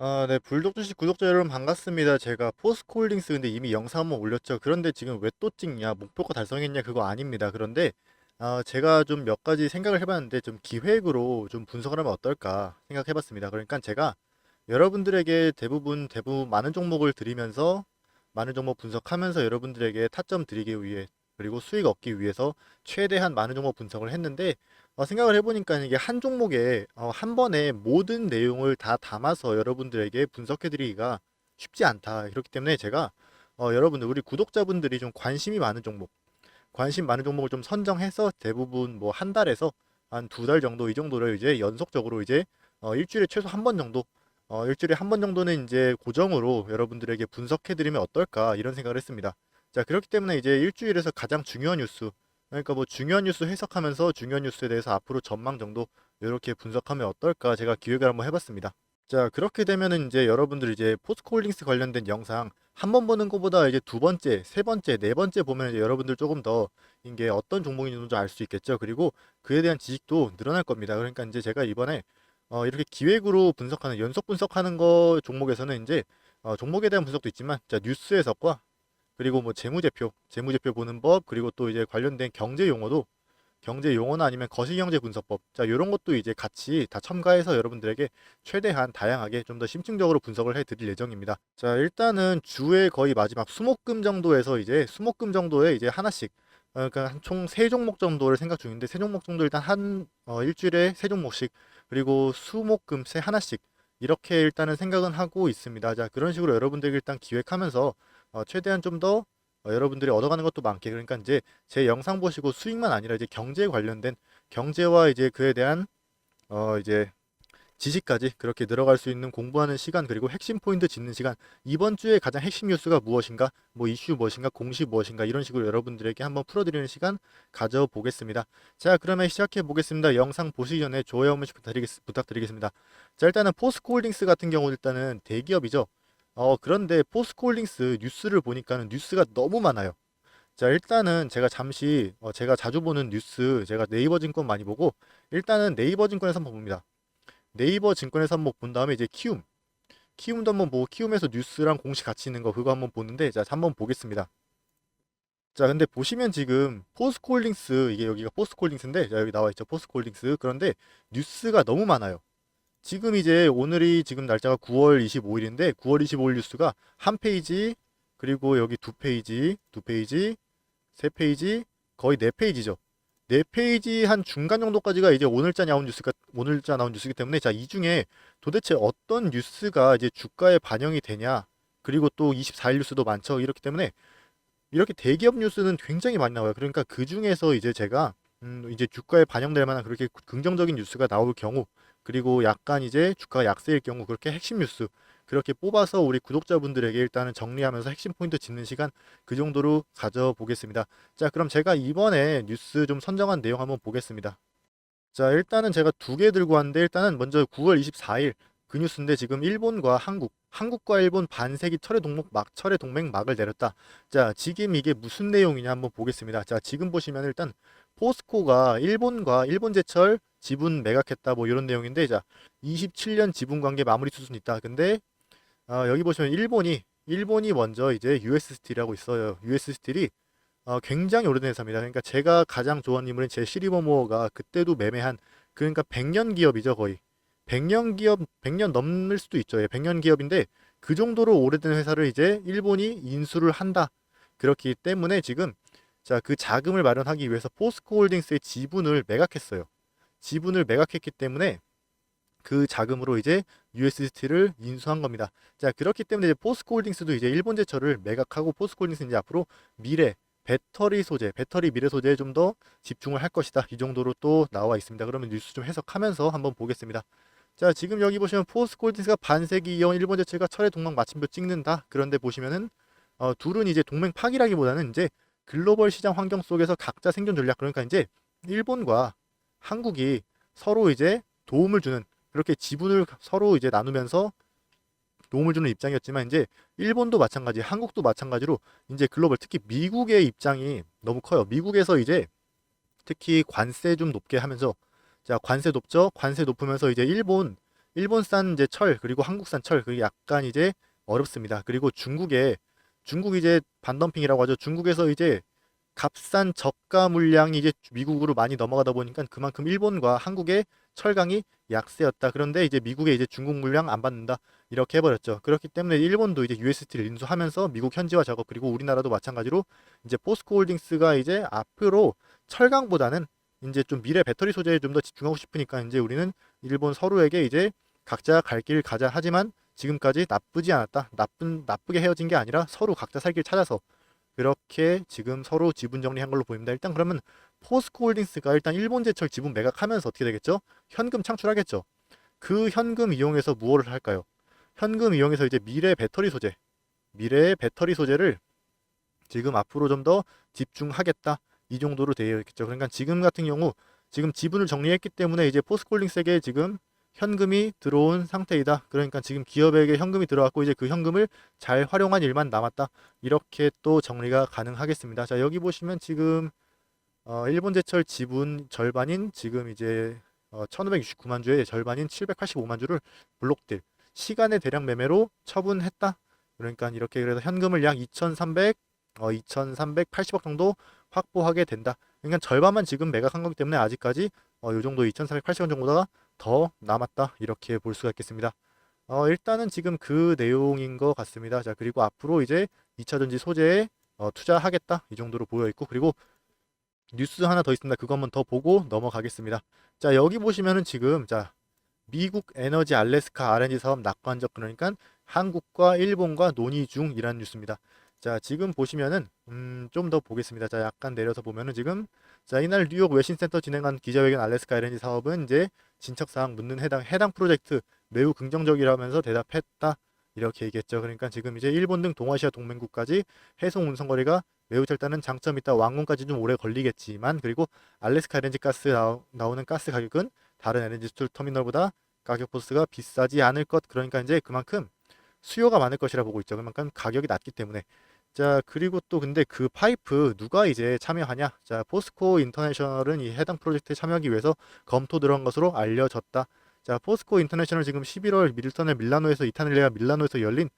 아, 네, 불독주식 구독자 여러분 반갑습니다. 제가 포스코홀딩스 근데 이미 영상 한번 올렸죠. 그런데 지금 왜 또 찍냐, 목표가 달성했냐, 그거 아닙니다. 그런데 아, 제가 좀 몇 가지 생각을 해봤는데 좀 기획으로 좀 분석을 하면 어떨까 생각해봤습니다. 그러니까 제가 여러분들에게 대부분 대부분 많은 종목을 드리면서 많은 종목 분석하면서 여러분들에게 타점 드리기 위해 그리고 수익 얻기 위해서 최대한 많은 종목 분석을 했는데 어, 생각을 해보니까 이게 한 종목에 어, 한 번에 모든 내용을 다 담아서 여러분들에게 분석해드리기가 쉽지 않다. 그렇기 때문에 제가 어, 여러분들 우리 구독자분들이 좀 관심이 많은 종목, 관심 많은 종목을 좀 선정해서 대부분 뭐 한 달에서 한 두 달 정도 이 정도를 이제 연속적으로 이제 어, 일주일에 최소 한 번 정도 어, 일주일에 한 번 정도는 이제 고정으로 여러분들에게 분석해드리면 어떨까 이런 생각을 했습니다. 자, 그렇기 때문에 이제 일주일에서 가장 중요한 뉴스, 그러니까 뭐 중요한 뉴스 해석하면서 중요한 뉴스에 대해서 앞으로 전망 정도 이렇게 분석하면 어떨까 제가 기획을 한번 해봤습니다. 자, 그렇게 되면은 이제 여러분들 이제 포스코홀딩스 관련된 영상 한 번 보는 것보다 이제 두 번째, 세 번째, 네 번째 보면 이제 여러분들 조금 더 이게 어떤 종목인지 알 수 있겠죠. 그리고 그에 대한 지식도 늘어날 겁니다. 그러니까 이제 제가 이번에 어, 이렇게 기획으로 분석하는 연속 분석하는 거 종목에서는 이제 어, 종목에 대한 분석도 있지만 자, 뉴스 해석과 그리고 뭐 재무제표, 재무제표 보는 법, 그리고 또 이제 관련된 경제 용어도 경제 용어나 아니면 거시경제 분석법, 자 이런 것도 이제 같이 다 첨가해서 여러분들에게 최대한 다양하게 좀 더 심층적으로 분석을 해드릴 예정입니다. 자 일단은 주의 거의 마지막 수목금 정도에서 이제 수목금 정도에 이제 하나씩 어, 그러니까 한총세 종목 정도를 생각 중인데 세 종목 정도 일단 한 어, 일주일에 세 종목씩 그리고 수목금 세 하나씩 이렇게 일단은 생각은 하고 있습니다. 자 그런 식으로 여러분들에게 일단 기획하면서 어, 최대한 좀더 어, 여러분들이 얻어가는 것도 많게. 그러니까 이제 제 영상 보시고 수익만 아니라 이제 경제에 관련된 경제와 이제 그에 대한 어 이제 지식까지 그렇게 늘어갈 수 있는 공부하는 시간 그리고 핵심 포인트 짚는 시간. 이번 주에 가장 핵심 뉴스가 무엇인가? 뭐 이슈 무엇인가? 공식 무엇인가? 이런 식으로 여러분들에게 한번 풀어드리는 시간 가져보겠습니다. 자 그러면 시작해 보겠습니다. 영상 보시기 전에 좋아요 한 번씩 부탁드리겠, 부탁드리겠습니다. 자 일단은 포스코홀딩스 같은 경우 일단은 대기업이죠 어, 그런데 포스코홀딩스 뉴스를 보니까는 뉴스가 너무 많아요. 자, 일단은 제가 잠시 어, 제가 자주 보는 뉴스, 제가 네이버 증권 많이 보고 일단은 네이버 증권에서 한번 봅니다. 네이버 증권에서 한번 본 다음에 이제 키움, 키움도 한번 보고 키움에서 뉴스랑 공식 같이 있는 거 그거 한번 보는데 자, 한번 보겠습니다. 자, 근데 보시면 지금 포스코홀딩스 이게 여기가 포스코홀딩스인데 자, 여기 나와 있죠. 포스코홀딩스. 그런데 뉴스가 너무 많아요. 지금 이제 오늘이 지금 날짜가 9월 25일인데 9월 25일 뉴스가 한 페이지 그리고 여기 두 페이지 두 페이지 세 페이지 거의 네 페이지죠. 네 페이지 한 중간 정도까지가 이제 오늘자 나온 뉴스가 오늘자 나온 뉴스이기 때문에 자 이 중에 도대체 어떤 뉴스가 이제 주가에 반영이 되냐 그리고 또 24일 뉴스도 많죠. 이렇기 때문에 이렇게 대기업 뉴스는 굉장히 많이 나와요. 그러니까 그 중에서 이제 제가 음 이제 주가에 반영될 만한 그렇게 긍정적인 뉴스가 나올 경우 그리고 약간 이제 주가가 약세일 경우 그렇게 핵심 뉴스 그렇게 뽑아서 우리 구독자분들에게 일단은 정리하면서 핵심 포인트 짚는 시간 그 정도로 가져보겠습니다. 자, 그럼 제가 이번에 뉴스 좀 선정한 내용 한번 보겠습니다. 자, 일단은 제가 두 개 들고 왔는데 일단은 먼저 9월 24일 그 뉴스인데 지금 일본과 한국, 한국과 일본 반세기 철의 동목 막 철의 동맹 막을 내렸다. 자, 지금 이게 무슨 내용이냐 한번 보겠습니다. 자, 지금 보시면 일단 포스코가 일본과 일본제철 지분 매각했다 뭐 이런 내용인데 자 27년 지분 관계 마무리 수순 있다. 근데 어, 여기 보시면 일본이 일본이 먼저 이제 US 스틸이라고 있어요. US 스틸이 어, 굉장히 오래된 회사입니다. 그러니까 제가 가장 좋아하는 인물은 제 시리버모어가 그때도 매매한 그러니까 100년 기업이죠 거의 100년 기업 100년 넘을 수도 있죠. 예, 100년 기업인데 그 정도로 오래된 회사를 이제 일본이 인수를 한다. 그렇기 때문에 지금 자, 그 자금을 마련하기 위해서 포스코홀딩스의 지분을 매각했어요. 지분을 매각했기 때문에 그 자금으로 이제 USDT를 인수한 겁니다. 자, 그렇기 때문에 이제 포스코홀딩스도 이제 일본제철을 매각하고 포스코홀딩스는 이제 앞으로 미래 배터리 소재, 배터리 미래 소재에 좀 더 집중을 할 것이다. 이 정도로 또 나와 있습니다. 그러면 뉴스 좀 해석하면서 한번 보겠습니다. 자, 지금 여기 보시면 포스코홀딩스가 반세기 이어 일본제철과 철의 동맹 마침표 찍는다. 그런데 보시면은 어, 둘은 이제 동맹 파기라기보다는 이제 글로벌 시장 환경 속에서 각자 생존 전략 그러니까 이제 일본과 한국이 서로 이제 도움을 주는 그렇게 지분을 서로 이제 나누면서 도움을 주는 입장이었지만 이제 일본도 마찬가지, 한국도 마찬가지로 이제 글로벌 특히 미국의 입장이 너무 커요. 미국에서 이제 특히 관세 좀 높게 하면서 자 관세 높죠? 관세 높으면서 이제 일본 일본산 이제 철 그리고 한국산 철 그게 약간 이제 어렵습니다. 그리고 중국에 중국 이제 반덤핑이라고 하죠. 중국에서 이제 값싼 저가 물량이 이제 미국으로 많이 넘어가다 보니까 그만큼 일본과 한국의 철강이 약세였다. 그런데 이제 미국에 이제 중국 물량 안 받는다. 이렇게 해버렸죠. 그렇기 때문에 일본도 이제 UST를 인수하면서 미국 현지화 작업 그리고 우리나라도 마찬가지로 이제 포스코 홀딩스가 이제 앞으로 철강보다는 이제 좀 미래 배터리 소재에 좀 더 집중하고 싶으니까 이제 우리는 일본 서로에게 이제 각자 갈 길 가자 하지만 지금까지 나쁘지 않았다. 나쁜 나쁘게 헤어진 게 아니라 서로 각자 살길 찾아서 그렇게 지금 서로 지분 정리한 걸로 보입니다. 일단 그러면 포스코홀딩스가 일단 일본제철 지분 매각하면서 어떻게 되겠죠? 현금 창출하겠죠. 그 현금 이용해서 무엇을 할까요? 현금 이용해서 이제 미래 배터리 소재, 미래의 배터리 소재를 지금 앞으로 좀 더 집중하겠다. 이 정도로 되어 있겠죠. 그러니까 지금 같은 경우 지금 지분을 정리했기 때문에 이제 포스코홀딩스에게 지금 현금이 들어온 상태이다. 그러니까 지금 기업에게 현금이 들어왔고 이제 그 현금을 잘 활용한 일만 남았다. 이렇게 또 정리가 가능하겠습니다. 자, 여기 보시면 지금 어, 일본제철 지분 절반인 지금 이제 어, 1569만 주의 절반인 785만 주를 블록딜 시간의 대량 매매로 처분했다. 그러니까 이렇게 그래서 현금을 약 2,300, 어, 2,380억 정도 확보하게 된다. 그러니까 절반만 지금 매각한 거기 때문에 아직까지 어, 요 정도 2,380원 정도가 더 남았다. 이렇게 볼 수가 있겠습니다. 어, 일단은 지금 그 내용인 것 같습니다. 자, 그리고 앞으로 이제 2차 전지 소재에 어, 투자하겠다. 이 정도로 보여 있고 그리고 뉴스 하나 더 있습니다. 그거 한번 더 보고 넘어가겠습니다. 자, 여기 보시면은 지금 자, 미국 에너지 알래스카 RNG 사업 낙관적 그러니까 한국과 일본과 논의 중이라는 뉴스입니다. 자, 지금 보시면은 음, 좀 더 보겠습니다. 자, 약간 내려서 보면은 지금 자, 이날 뉴욕 외신센터 진행한 기자회견 알래스카 LNG 사업은 이제 진척 사항 묻는 해당 해당 프로젝트 매우 긍정적이라면서 대답했다. 이렇게 얘기했죠. 그러니까 지금 이제 일본 등 동아시아 동맹국까지 해송 운송 거리가 매우 짧다는 장점이 있다. 완공까지 좀 오래 걸리겠지만 그리고 알래스카 LNG 가스 나오, 나오는 가스 가격은 다른 LNG 수출 터미널보다 가격 포스가 비싸지 않을 것. 그러니까 이제 그만큼 수요가 많을 것이라 보고 있죠. 그만큼 가격이 낮기 때문에 자, 그리고 또 근데 그 파이프 누가 이제 참여하냐? 자, 포스코 인터내셔널은 이 해당 프로젝트에 참여하기 위해서 검토 들어간 것으로 알려졌다. 자, 포스코 인터내셔널 지금 11월 밀턴의 밀라노에서 이타넬레아 밀라노에서 열린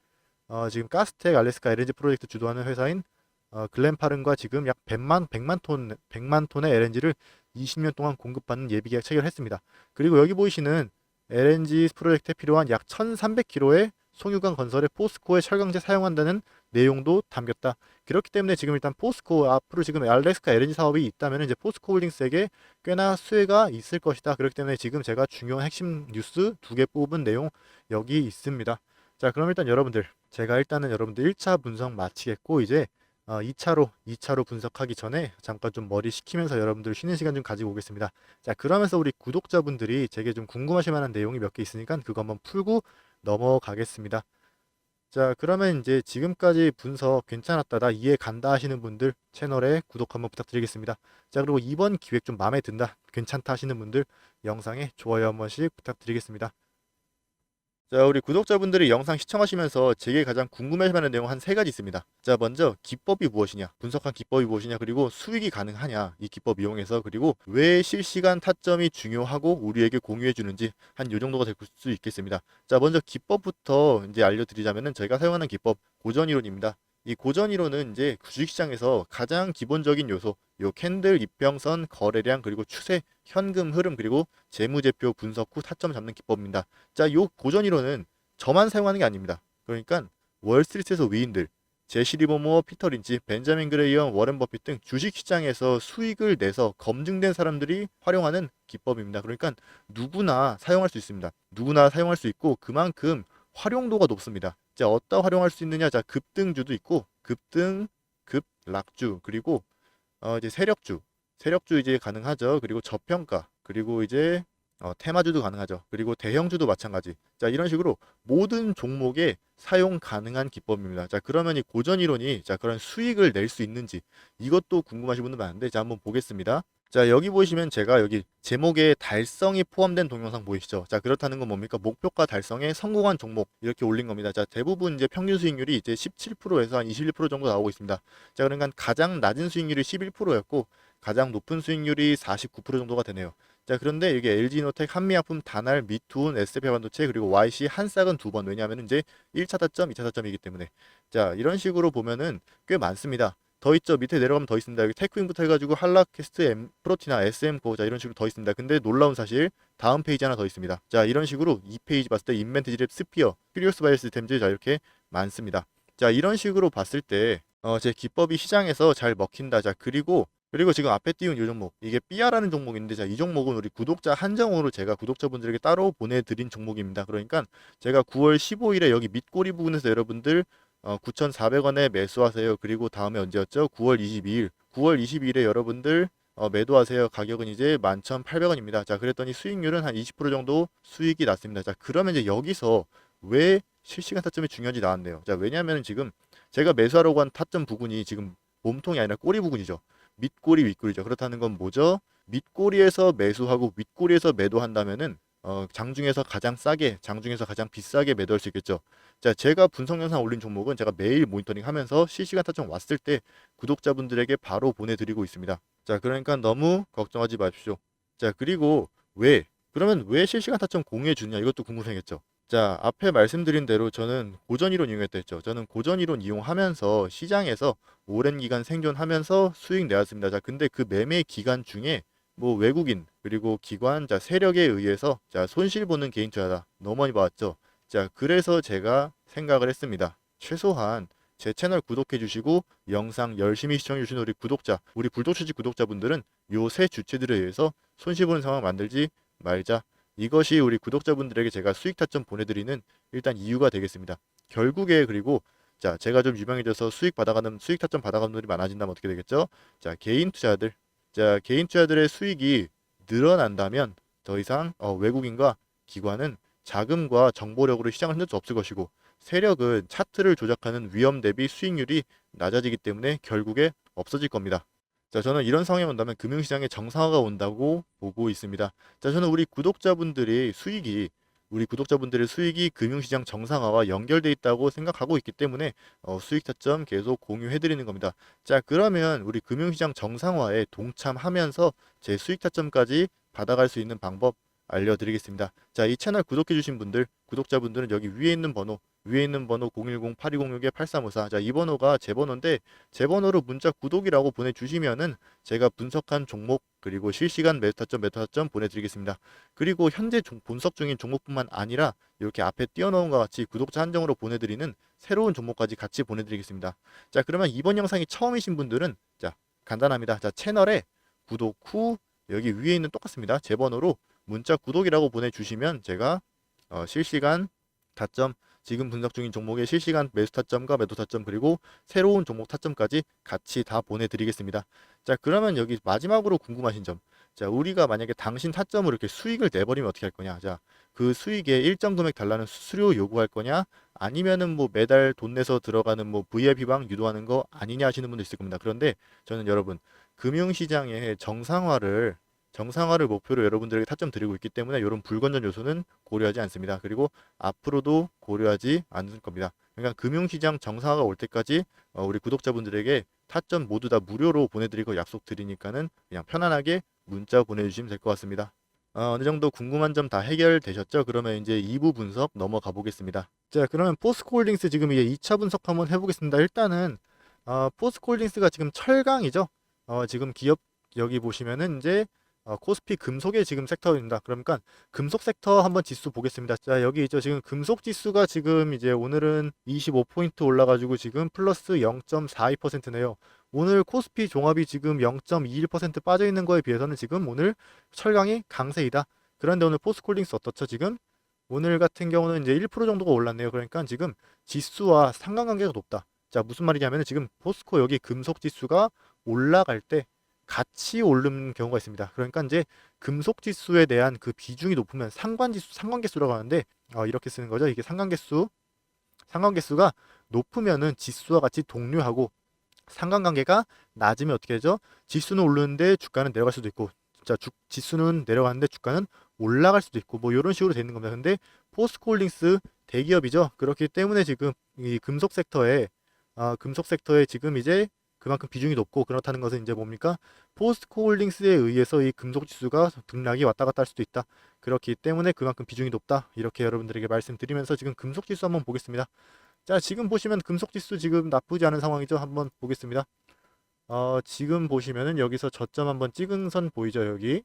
어, 지금 가스텍 알래스카 LNG 프로젝트 주도하는 회사인 어, 글렌파른과 지금 약 100만 100만 톤 100만 톤의 LNG를 20년 동안 공급받는 예비 계약 체결했습니다. 그리고 여기 보이시는 LNG 프로젝트에 필요한 약 1,300km의 송유관 건설에 포스코의 철강제 사용한다는 내용도 담겼다. 그렇기 때문에 지금 일단 포스코 앞으로 지금 알래스카 LNG 사업이 있다면 이제 포스코 홀딩스에게 꽤나 수혜가 있을 것이다. 그렇기 때문에 지금 제가 중요한 핵심 뉴스 두 개 뽑은 내용 여기 있습니다. 자, 그럼 일단 여러분들 제가 일단은 여러분들 1차 분석 마치겠고 이제 어, 2차로 2차로 분석하기 전에 잠깐 좀 머리 식히면서 여러분들 쉬는 시간 좀 가지고 오겠습니다. 자, 그러면서 우리 구독자분들이 제게 좀 궁금하실 만한 내용이 몇 개 있으니까 그거 한번 풀고 넘어가겠습니다. 자, 그러면 이제 지금까지 분석 괜찮았다, 나 이해 간다 하시는 분들 채널에 구독 한번 부탁드리겠습니다. 자, 그리고 이번 기획 좀 마음에 든다, 괜찮다 하시는 분들 영상에 좋아요 한 번씩 부탁드리겠습니다. 자, 우리 구독자분들이 영상 시청하시면서 제게 가장 궁금해할 만한 내용 한 세 가지 있습니다. 자, 먼저 기법이 무엇이냐, 분석한 기법이 무엇이냐, 그리고 수익이 가능하냐, 이 기법 이용해서 그리고 왜 실시간 타점이 중요하고 우리에게 공유해 주는지 한 요 정도가 될 수 있겠습니다. 자, 먼저 기법부터 이제 알려드리자면은 저희가 사용하는 기법 고전 이론입니다. 이 고전 이론은 이제 주식시장에서 가장 기본적인 요소, 요 캔들, 이평선, 거래량, 그리고 추세, 현금 흐름, 그리고 재무제표 분석 후 타점 잡는 기법입니다. 자, 요 고전 이론은 저만 사용하는 게 아닙니다. 그러니까 월스트리트에서 위인들, 제시 리버모어, 피터 린치, 벤자민 그레이엄, 워렌 버핏 등 주식시장에서 수익을 내서 검증된 사람들이 활용하는 기법입니다. 그러니까 누구나 사용할 수 있습니다. 누구나 사용할 수 있고 그만큼 활용도가 높습니다. 자, 어디다 활용할 수 있느냐? 자, 급등주도 있고 급등, 급락주, 그리고 어, 이제 세력주, 세력주 이제 가능하죠. 그리고 저평가, 그리고 이제 어, 테마주도 가능하죠. 그리고 대형주도 마찬가지. 자, 이런 식으로 모든 종목에 사용 가능한 기법입니다. 자, 그러면 이 고전 이론이 자, 그런 수익을 낼 수 있는지 이것도 궁금하신 분들 많은데 자, 한번 보겠습니다. 자, 여기 보시면 제가 여기 제목에 달성이 포함된 동영상 보이시죠? 자, 그렇다는 건 뭡니까? 목표가 달성에 성공한 종목 이렇게 올린 겁니다. 자, 대부분 이제 평균 수익률이 이제 17%에서 한 21% 정도 나오고 있습니다. 자, 그러니까 가장 낮은 수익률이 11%였고 가장 높은 수익률이 49% 정도가 되네요. 자, 그런데 이게 LG노텍, 한미약품, 다날, 미투온, SFA 반도체 그리고 YC 한 싹은 두 번. 왜냐하면 이제 1차 타점, 2차 타점이기 때문에. 자, 이런 식으로 보면은 꽤 많습니다. 더 있죠. 밑에 내려가면 더 있습니다. 여기 테크윙부터 해가지고 한라캐스트, M, 프로티나, SM9, 자 이런 식으로 더 있습니다. 근데 놀라운 사실 다음 페이지 하나 더 있습니다. 자 이런 식으로 이 페이지 봤을 때 인벤트지 랩, 스피어, 큐리오스 바이오 시스템즈 자 이렇게 많습니다. 자 이런 식으로 봤을 때 어, 제 기법이 시장에서 잘 먹힌다. 자 그리고 그리고 지금 앞에 띄운 이 종목 이게 삐아라는 종목인데 자 이 종목은 우리 구독자 한정으로 제가 구독자분들에게 따로 보내드린 종목입니다. 그러니까 제가 9월 15일에 여기 밑꼬리 부분에서 여러분들 어, 9,400원에 매수하세요. 그리고 다음에 언제였죠? 9월 22일. 9월 22일에 여러분들 어, 매도하세요. 가격은 이제 11,800원입니다. 자, 그랬더니 수익률은 한 20% 정도 수익이 났습니다. 자, 그러면 이제 여기서 왜 실시간 타점이 중요한지 나왔네요. 자, 왜냐하면 지금 제가 매수하려고 한 타점 부분이 지금 몸통이 아니라 꼬리 부분이죠. 밑꼬리, 윗꼬리죠. 그렇다는 건 뭐죠? 밑꼬리에서 매수하고 윗꼬리에서 매도한다면은 어, 장중에서 가장 싸게, 장중에서 가장 비싸게 매도할 수 있겠죠. 자, 제가 분석 영상 올린 종목은 제가 매일 모니터링 하면서 실시간 타점 왔을 때 구독자분들에게 바로 보내드리고 있습니다. 자, 그러니까 너무 걱정하지 마십시오. 자, 그리고 왜? 그러면 왜 실시간 타점 공유해 주냐? 이것도 궁금하겠죠. 자, 앞에 말씀드린 대로 저는 고전 이론 이용했다 했죠. 저는 고전 이론 이용하면서 시장에서 오랜 기간 생존하면서 수익 내왔습니다. 자, 근데 그 매매 기간 중에 뭐 외국인 그리고 기관 자 세력에 의해서 자 손실 보는 개인 투자다 너무 많이 봐왔죠. 자 그래서 제가 생각을 했습니다. 최소한 제 채널 구독해 주시고 영상 열심히 시청해 주신 우리 구독자 우리 불독취지 구독자분들은 요 세 주체들에 의해서 손실 보는 상황 만들지 말자. 이것이 우리 구독자분들에게 제가 수익 타점 보내드리는 일단 이유가 되겠습니다. 결국에 그리고 자 제가 좀 유명해져서 수익 받아가는 수익 타점 받아가는 분들이 많아진다면 어떻게 되겠죠? 자 개인 투자들 자, 개인 투자들의 수익이 늘어난다면 더 이상 어, 외국인과 기관은 자금과 정보력으로 시장을 흔들 수 없을 것이고 세력은 차트를 조작하는 위험 대비 수익률이 낮아지기 때문에 결국에 없어질 겁니다. 자, 저는 이런 상황이 온다면 금융시장의 정상화가 온다고 보고 있습니다. 자, 저는 우리 구독자분들이 수익이 우리 구독자분들의 수익이 금융시장 정상화와 연결돼 있다고 생각하고 있기 때문에 어, 수익 타점 계속 공유해 드리는 겁니다. 자 그러면 우리 금융시장 정상화에 동참하면서 제 수익 타점까지 받아갈 수 있는 방법 알려드리겠습니다. 자 이 채널 구독해 주신 분들 구독자분들은 여기 위에 있는 번호 위에 있는 번호 010-8206-8354. 자, 이 번호가 제 번호인데 제 번호로 문자 구독이라고 보내주시면은 제가 분석한 종목 그리고 실시간 메타점 메타점 보내드리겠습니다. 그리고 현재 종, 분석 중인 종목뿐만 아니라 이렇게 앞에 띄워놓은 것 같이 구독자 한정으로 보내드리는 새로운 종목까지 같이 보내드리겠습니다. 자, 그러면 이번 영상이 처음이신 분들은 자 간단합니다. 자, 채널에 구독 후 여기 위에 있는 똑같습니다. 제 번호로 문자 구독이라고 보내주시면 제가 어, 실시간 타점 지금 분석 중인 종목의 실시간 매수 타점과 매도 타점 그리고 새로운 종목 타점까지 같이 다 보내드리겠습니다. 자 그러면 여기 마지막으로 궁금하신 점. 자 우리가 만약에 당신 타점으로 이렇게 수익을 내버리면 어떻게 할 거냐. 자그 수익에 일정 금액 달라는 수수료 요구할 거냐 아니면은 뭐 매달 돈 내서 들어가는 뭐 VIP방 유도하는 거 아니냐 하시는 분도 있을 겁니다. 그런데 저는 여러분 금융시장의 정상화를 정상화를 목표로 여러분들에게 타점 드리고 있기 때문에 이런 불건전 요소는 고려하지 않습니다. 그리고 앞으로도 고려하지 않을 겁니다. 그러니까 금융시장 정상화가 올 때까지 어, 우리 구독자분들에게 타점 모두 다 무료로 보내드리고 약속드리니까는 그냥 편안하게 문자 보내주시면 될 것 같습니다. 어, 어느 정도 궁금한 점 다 해결되셨죠? 그러면 이제 2부 분석 넘어가 보겠습니다. 자, 그러면 포스코홀딩스 지금 이제 2차 분석 한번 해보겠습니다. 일단은 어, 포스코홀딩스가 지금 철강이죠. 어, 지금 기업 여기 보시면은 이제 어, 코스피 금속의 지금 섹터입니다. 그러니까 금속 섹터 한번 지수 보겠습니다. 자, 여기 있죠. 지금 금속 지수가 지금 이제 오늘은 25포인트 올라가지고 지금 플러스 0.42%네요. 오늘 코스피 종합이 지금 0.21% 빠져 있는 거에 비해서는 지금 오늘 철강이 강세이다. 그런데 오늘 포스콜딩스 어떻죠? 지금 오늘 같은 경우는 이제 1% 정도가 올랐네요. 그러니까 지금 지수와 상관관계가 높다. 자, 무슨 말이냐면 지금 포스코 여기 금속 지수가 올라갈 때 같이 오르는 경우가 있습니다. 그러니까 이제 금속 지수에 대한 그 비중이 높으면 상관 지수, 상관계수라고 하는데 어, 이렇게 쓰는 거죠. 이게 상관계수, 상관계수가 높으면은 지수와 같이 동료하고 상관관계가 낮으면 어떻게 되죠? 지수는 오르는데 주가는 내려갈 수도 있고, 자, 주, 지수는 내려가는데 주가는 올라갈 수도 있고, 뭐 이런 식으로 되는 겁니다. 근데 포스코홀딩스 대기업이죠. 그렇기 때문에 지금 이 금속 섹터에 아, 금속 섹터에 지금 이제 그만큼 비중이 높고 그렇다는 것은 이제 뭡니까? 포스코 홀딩스에 의해서 이 금속 지수가 등락이 왔다 갔다 할 수도 있다. 그렇기 때문에 그만큼 비중이 높다. 이렇게 여러분들에게 말씀드리면서 지금 금속 지수 한번 보겠습니다. 자, 지금 보시면 금속 지수 지금 나쁘지 않은 상황이죠. 한번 보겠습니다. 어, 지금 보시면은 여기서 저점 한번 찍은 선 보이죠, 여기.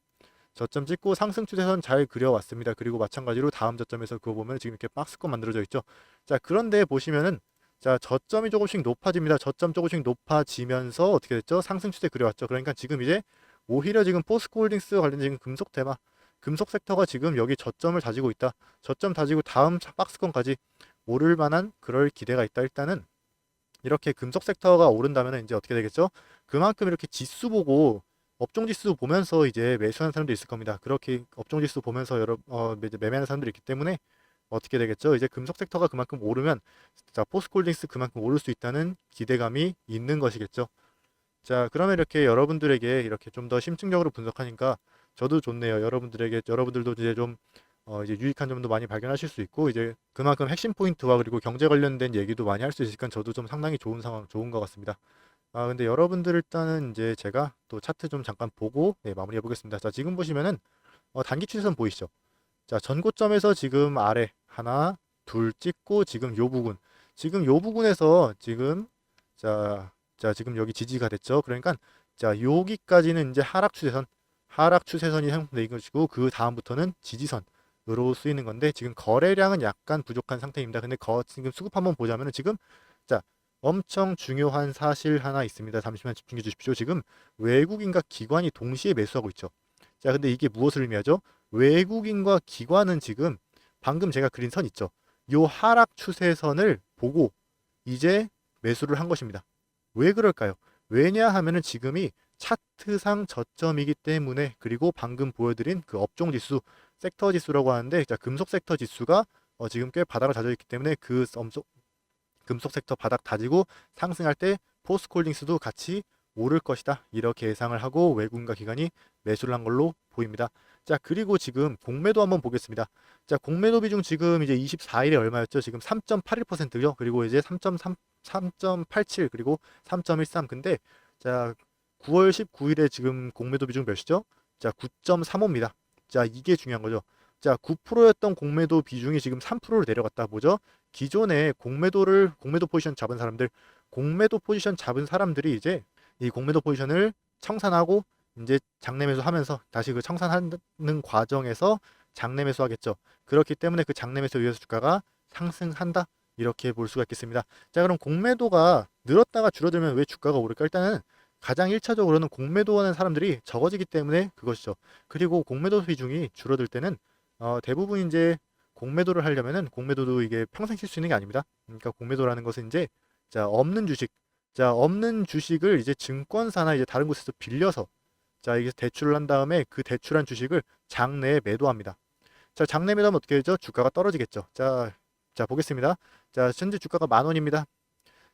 저점 찍고 상승 추세선 잘 그려왔습니다. 그리고 마찬가지로 다음 저점에서 그거 보면 지금 이렇게 박스권 만들어져 있죠. 자, 그런데 보시면은 자, 저점이 조금씩 높아집니다. 저점 조금씩 높아지면서 어떻게 됐죠? 상승 추세 그려왔죠. 그러니까 지금 이제 오히려 지금 포스코 홀딩스 관련된 지금 금속 테마, 금속 섹터가 지금 여기 저점을 다지고 있다. 저점 다지고 다음 차- 박스권까지 오를 만한 그럴 기대가 있다. 일단은 이렇게 금속 섹터가 오른다면 이제 어떻게 되겠죠? 그만큼 이렇게 지수 보고 업종 지수 보면서 이제 매수하는 사람도 있을 겁니다. 그렇게 업종 지수 보면서 여러 어 매매하는 사람들이 있기 때문에 어떻게 되겠죠? 이제 금속 섹터가 그만큼 오르면 자 포스콜딩스 그만큼 오를 수 있다는 기대감이 있는 것이겠죠. 자 그러면 이렇게 여러분들에게 이렇게 좀 더 심층적으로 분석하니까 저도 좋네요. 여러분들에게 여러분들도 이제 좀 어, 이제 유익한 점도 많이 발견하실 수 있고 이제 그만큼 핵심 포인트와 그리고 경제 관련된 얘기도 많이 할 수 있으니까 저도 좀 상당히 좋은 상황 좋은 것 같습니다. 아 근데 여러분들 일단은 이제 제가 또 차트 좀 잠깐 보고 네, 마무리해 보겠습니다. 자 지금 보시면은 어, 단기 추세선 보이시죠? 자 전고점에서 지금 아래 하나 둘 찍고 지금 요 부분 지금 요 부분에서 지금 자, 자 지금 여기 지지가 됐죠. 그러니까 자 여기까지는 이제 하락 추세선 하락 추세선이 형성된 것이고 그 다음부터는 지지선으로 쓰이는 건데 지금 거래량은 약간 부족한 상태입니다. 근데 거, 지금 수급 한번 보자면은 지금 자 엄청 중요한 사실 하나 있습니다. 잠시만 집중해 주십시오. 지금 외국인과 기관이 동시에 매수하고 있죠. 자, 근데 이게 무엇을 의미하죠? 외국인과 기관은 지금 방금 제가 그린 선 있죠. 요 하락 추세선을 보고 이제 매수를 한 것입니다. 왜 그럴까요? 왜냐 하면은 지금이 차트상 저점이기 때문에 그리고 방금 보여드린 그 업종 지수, 섹터 지수라고 하는데 자, 금속 섹터 지수가 어, 지금 꽤 바닥을 다져 있기 때문에 그 엄속 금속 섹터 바닥 다지고 상승할 때 포스콜딩스도 같이 오를 것이다. 이렇게 예상을 하고 외국인과 기관이 매수를 한 걸로 보입니다. 자, 그리고 지금 공매도 한번 보겠습니다. 자, 공매도 비중 지금 이제 24일에 얼마였죠? 지금 3.81%요. 그리고 이제 3.3 3.87 그리고 3.13 근데 자, 9월 19일에 지금 공매도 비중 몇이죠? 자, 9.35입니다. 자, 이게 중요한 거죠. 자, 9%였던 공매도 비중이 지금 3%로 내려갔다. 뭐죠? 기존에 공매도를 공매도 포지션 잡은 사람들, 공매도 포지션 잡은 사람들이 이제 이 공매도 포지션을 청산하고 이제 장내 매수하면서 다시 그 청산하는 과정에서 장내 매수하겠죠. 그렇기 때문에 그 장내 매수에 의해서 주가가 상승한다. 이렇게 볼 수가 있겠습니다. 자, 그럼 공매도가 늘었다가 줄어들면 왜 주가가 오를까? 일단은 가장 1차적으로는 공매도 하는 사람들이 적어지기 때문에 그것이죠. 그리고 공매도 비중이 줄어들 때는 어, 대부분 이제 공매도를 하려면은 공매도도 이게 평생 쉴수 있는 게 아닙니다. 그러니까 공매도라는 것은 이제 자, 없는 주식, 자, 없는 주식을 이제 증권사나 이제 다른 곳에서 빌려서 자, 이게 대출을 한 다음에 그 대출한 주식을 장내에 매도합니다. 자, 장내 매도하면 어떻게 되죠? 주가가 떨어지겠죠. 자, 자, 보겠습니다. 자, 현재 주가가 만 원입니다.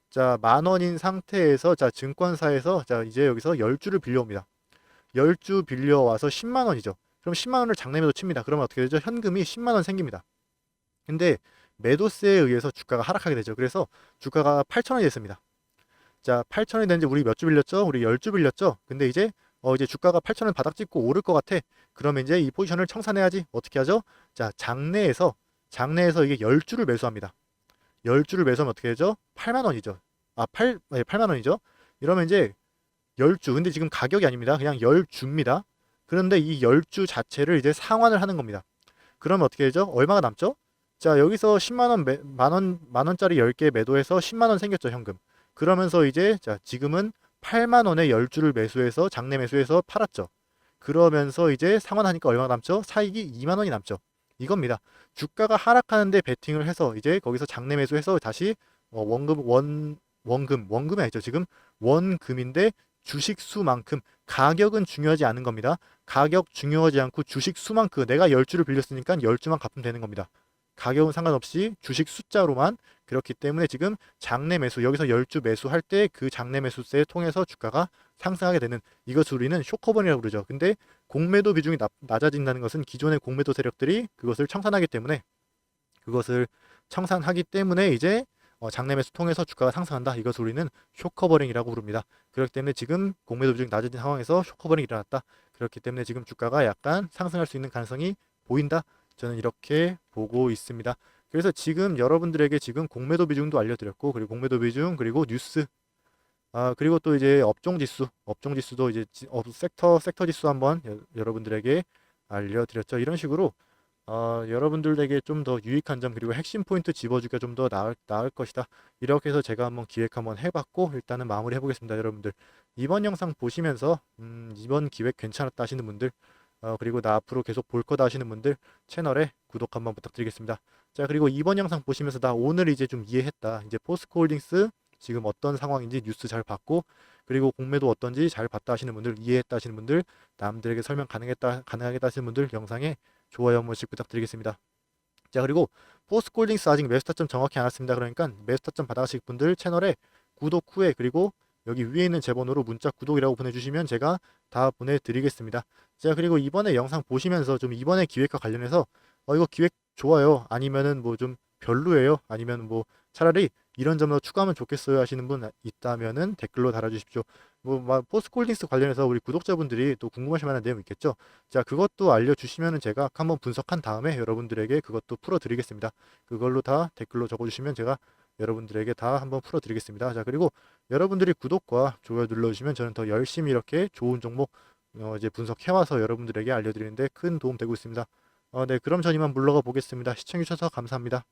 자, 만 원인 상태에서 자, 증권사에서 자, 이제 여기서 10주를 빌려옵니다. 10주 빌려와서 10만 원이죠. 그럼 10만 원을 장내 매도 칩니다. 그러면 어떻게 되죠? 현금이 10만 원 생깁니다. 근데 매도세에 의해서 주가가 하락하게 되죠. 그래서 주가가 8천 원이 됐습니다. 자, 8천 원이 되는지 우리 몇 주 빌렸죠? 우리 10주 빌렸죠? 근데 이제 어 이제 주가가 8천 원 바닥 찍고 오를 것 같아. 그러면 이제 이 포지션을 청산해야지. 어떻게 하죠? 자, 장내에서 장내에서 이게 10주를 매수합니다. 10주를 매수하면 어떻게 되죠? 8만 원이죠. 아, 8, 네, 8만 원이죠. 이러면 이제 10주. 근데 지금 가격이 아닙니다. 그냥 10주입니다. 그런데 이 10주 자체를 이제 상환을 하는 겁니다. 그러면 어떻게 되죠? 얼마가 남죠? 자, 여기서 10만 원, 매, 만 원, 만 원짜리 10개 매도해서 10만 원 생겼죠, 현금. 그러면서 이제 자, 지금은 8만 원에 10주를 매수해서 장내 매수해서 팔았죠. 그러면서 이제 상환하니까 얼마가 남죠? 사익이 2만 원이 남죠. 이겁니다. 주가가 하락하는데 베팅을 해서 이제 거기서 장내 매수해서 다시 어, 원금 원 원금 원금이 아니죠. 지금 원금인데 주식 수만큼 가격은 중요하지 않은 겁니다. 가격 중요하지 않고 주식 수만큼 내가 10주를 빌렸으니까 10주만 갚으면 되는 겁니다. 가격은 상관없이 주식 숫자로만 그렇기 때문에 지금 장내 매수 여기서 10주 매수할 때 그 장내 매수세 통해서 주가가 상승하게 되는 이것을 우리는 쇼커번이라고 그러죠. 근데 공매도 비중이 나, 낮아진다는 것은 기존의 공매도 세력들이 그것을 청산하기 때문에 그것을 청산하기 때문에 이제 어, 장내 매수 통해서 주가가 상승한다. 이것을 우리는 쇼커버링이라고 부릅니다. 그렇기 때문에 지금 공매도 비중이 낮은 상황에서 쇼커버링이 일어났다. 그렇기 때문에 지금 주가가 약간 상승할 수 있는 가능성이 보인다. 저는 이렇게 보고 있습니다. 그래서 지금 여러분들에게 지금 공매도 비중도 알려드렸고 그리고 공매도 비중 그리고 뉴스 아 그리고 또 이제 업종 지수 업종 지수도 이제 지- 업 섹터 섹터 지수 한번 여, 여러분들에게 알려드렸죠. 이런 식으로 어, 여러분들에게 좀 더 유익한 점 그리고 핵심 포인트 집어주기가 좀 더 나을, 나을 것이다. 이렇게 해서 제가 한번 기획 한번 해봤고 일단은 마무리 해보겠습니다. 여러분들 이번 영상 보시면서 음, 이번 기획 괜찮았다 하시는 분들 어, 그리고 나 앞으로 계속 볼 거다 하시는 분들 채널에 구독 한번 부탁드리겠습니다. 자 그리고 이번 영상 보시면서 나 오늘 이제 좀 이해했다. 이제 포스코홀딩스 지금 어떤 상황인지 뉴스 잘 봤고 그리고 공매도 어떤지 잘 봤다 하시는 분들 이해했다 하시는 분들 남들에게 설명 가능했다 가능하겠다 하시는 분들 영상에 좋아요 한 번씩 부탁드리겠습니다. 자 그리고 포스콜딩스 아직 매수 타점 정확히 안 왔습니다. 그러니까 매수 타점 받아가실 분들 채널에 구독 후에 그리고 여기 위에 있는 제 번호로 문자 구독이라고 보내주시면 제가 다 보내드리겠습니다. 자 그리고 이번에 영상 보시면서 좀 이번에 기획과 관련해서 어 이거 기획 좋아요 아니면은 뭐 좀 별로예요 아니면 뭐 차라리 이런 점도 추가하면 좋겠어요 하시는 분 있다면은 댓글로 달아주십시오. 뭐 포스콜딩스 관련해서 우리 구독자분들이 또 궁금하실 만한 내용 있겠죠. 자, 그것도 알려주시면은 제가 한번 분석한 다음에 여러분들에게 그것도 풀어드리겠습니다. 그걸로 다 댓글로 적어주시면 제가 여러분들에게 다 한번 풀어드리겠습니다. 자, 그리고 여러분들이 구독과 좋아요 눌러주시면 저는 더 열심히 이렇게 좋은 종목 어, 이제 분석해와서 여러분들에게 알려드리는데 큰 도움 되고 있습니다. 어, 네, 그럼 전 이만 물러가 보겠습니다. 시청해주셔서 감사합니다.